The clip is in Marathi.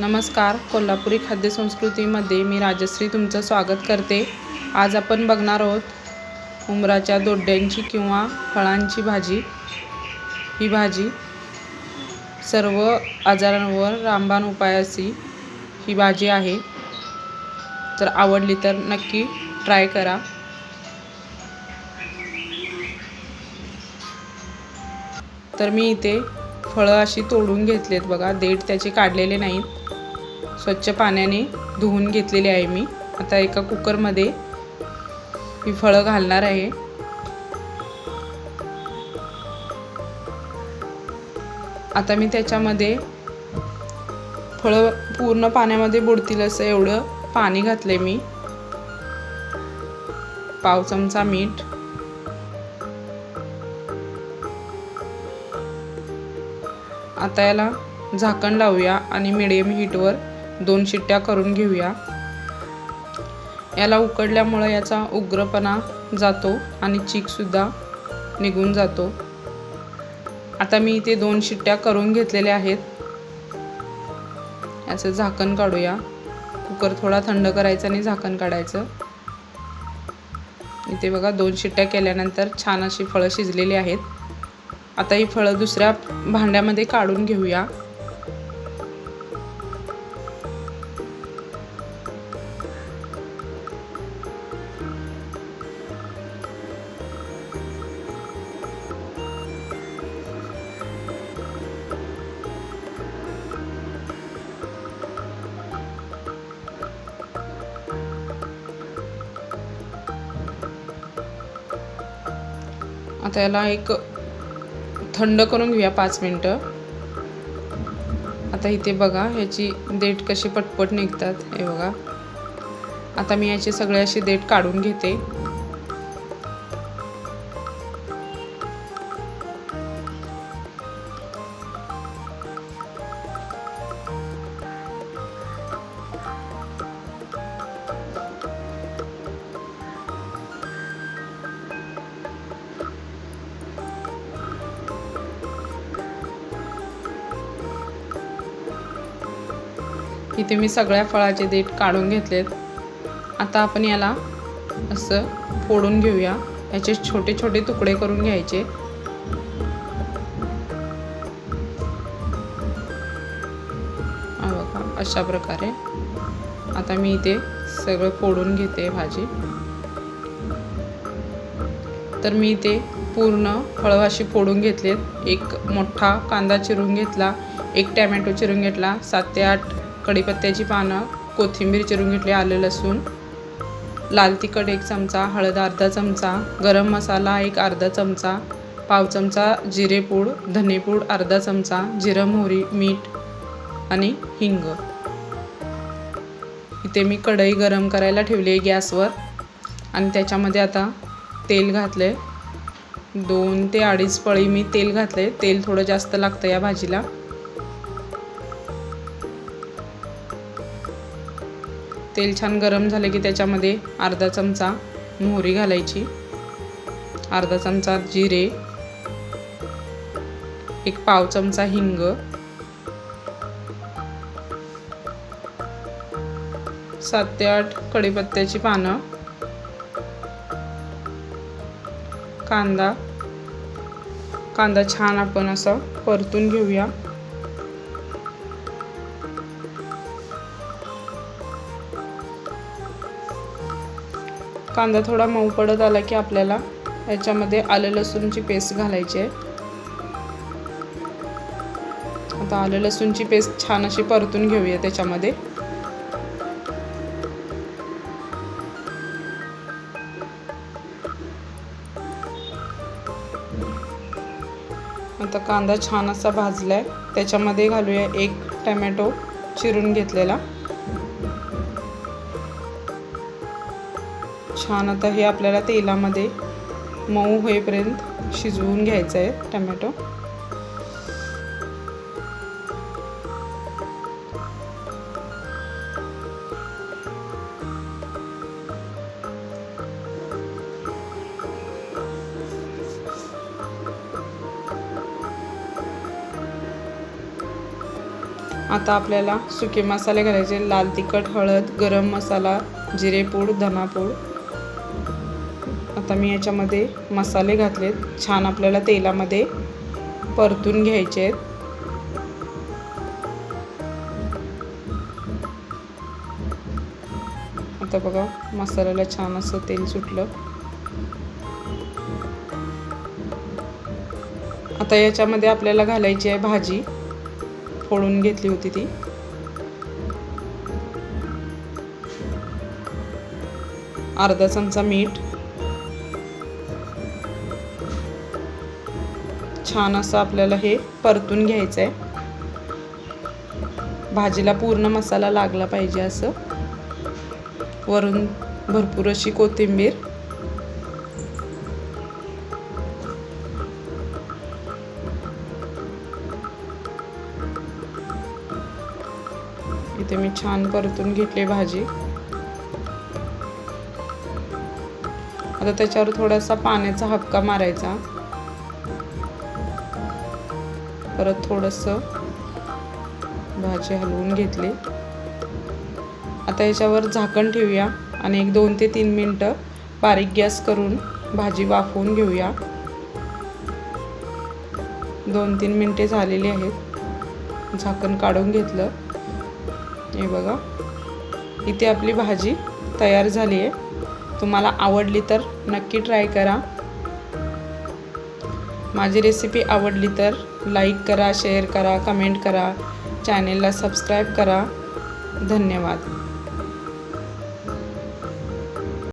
नमस्कार. कोल्हापुरी खाद्यसंस्कृतीमध्ये मी राजश्री तुमचं स्वागत करते. आज आपण बघणार आहोत उमराच्या दोड्यांची किंवा फळांची भाजी. ही भाजी सर्व आजारांवर रामबाण उपायाची ही भाजी आहे. तर आवडली तर नक्की ट्राय करा. तर मी इथे फळं अशी तोडून घेतलेत बघा. देठ त्याचे काढलेले नाहीत. स्वच्छ पाण्याने धुवून घेतलेली आहे मी. आता एका कुकरमध्ये ही फळं घालणार आहे. आता मी त्याच्यामध्ये फळं पूर्ण पाण्यामध्ये बुडतील असं एवढं पाणी घातले मी. पाव चमचा मीठ. आता याला झाकण लावूया आणि मिडियम हीटवर दोन शिट्ट्या करून घेऊया. याला उकडल्यामुळं याचा उग्रपणा जातो आणि चीकसुद्धा निघून जातो. आता मी इथे दोन शिट्ट्या करून घेतलेल्या आहेत. याचं झाकण काढूया. कुकर थोडा थंड करायचा आणि झाकण काढायचं. इथे बघा दोन शिट्ट्या केल्यानंतर छान अशी फळं शिजलेली आहेत. आता ही फळं दुसऱ्या भांड्यामध्ये काढून घेऊया. आता याला एक थंड करून घेऊया पाच मिनटं. आता इथे बघा ह्याची देठ कशी पटपट निघतात हे बघा. आता मी याचे सगळे असे देठ काढून घेते. इथे मी सगळ्या फळाचे देठ काढून घेतलेत. आता आपण याला असं फोडून घेऊया. याचे छोटे छोटे तुकडे करून घ्यायचे. बघा अशा प्रकारे. आता मी इथे सगळं फोडून घेते भाजी. तर मी इथे पूर्ण फळं अशी फोडून घेतलेत. एक मोठा कांदा चिरून घेतला एक टॅमॅटो चिरून घेतला सात ते आठ कढीपत्त्याची पानं कोथिंबीर चिरून घेतली आलं लसूण. लाल तिखट एक चमचा हळद अर्धा चमचा गरम मसाला एक अर्धा चमचा पाव चमचा जिरेपूड धनेपूड अर्धा चमचा जिरं मोहरी मीठ आणि हिंग. इथे मी कढई गरम करायला ठेवली आहे गॅसवर. आणि त्याच्यामध्ये आता तेल घातलं आहे दोन ते अडीच पळी मी तेल घातलं आहे तेल थोडं जास्त लागतं या भाजीला. तेल छान गरम झालं की त्याच्यामध्ये अर्धा चमचा मोहरी घालायची. अर्धा चमचा जिरे. एक पाव चमचा हिंग. सात ते आठ कढीपत्त्याची पानं. कांदा. कांदा छान आपण असं परतून घेऊया. कांदा थोडा मऊ पडत आला की आपल्याला याच्यामध्ये आलं लसूणची पेस्ट घालायची आहे. आता आलं लसूणची पेस्ट छान अशी परतून घेऊया त्याच्यामध्ये. आता कांदा छान असा भाजलाय. त्याच्यामध्ये घालूया एक टमॅटो चिरून घेतलेला. छान आता हे आपल्याला तेलामध्ये मऊ होईपर्यंत शिजवून घ्यायचं आहे टमॅटो. आता आपल्याला सुके मसाले घालायचे लाल तिखट हळद गरम मसाला जिरेपूड धनापूड. आता मी याच्यामध्ये मसाले घातलेत. छान आपल्याला तेलामध्ये परतून घ्यायचे आहेत. आता बघा मसाल्याला छान असं तेल सुटलं. आता याच्यामध्ये आपल्याला घालायची आहे भाजी. फोडून घेतली होती ती. अर्धा चमचा मीठ. छान असं आपल्याला हे परतून घ्यायचं आहे भाजीला पूर्ण मसाला लागला पाहिजे असं. वरून भरपूर अशी कोथिंबीर. इथे मी छान परतून घेतली भाजी. आता त्याच्यावर थोडासा पाण्याचा हक्का मारायचा. परत थोडंसं भाजी हलवून घेतली. आता याच्यावर झाकण ठेवूया आणि एक दोन ते तीन मिनटं बारीक गॅस करून भाजी वाफवून घेऊया. दोन तीन मिनटे झालेली आहेत. झाकण काढून घेतलं. हे बघा. इथे आपली भाजी तयार झाली आहे. तुम्हाला आवडली तर नक्की ट्राय करा. माझी रेसिपी आवडली तर लाईक करा शेअर करा कमेंट करा. चॅनेलला सबस्क्राईब करा. धन्यवाद.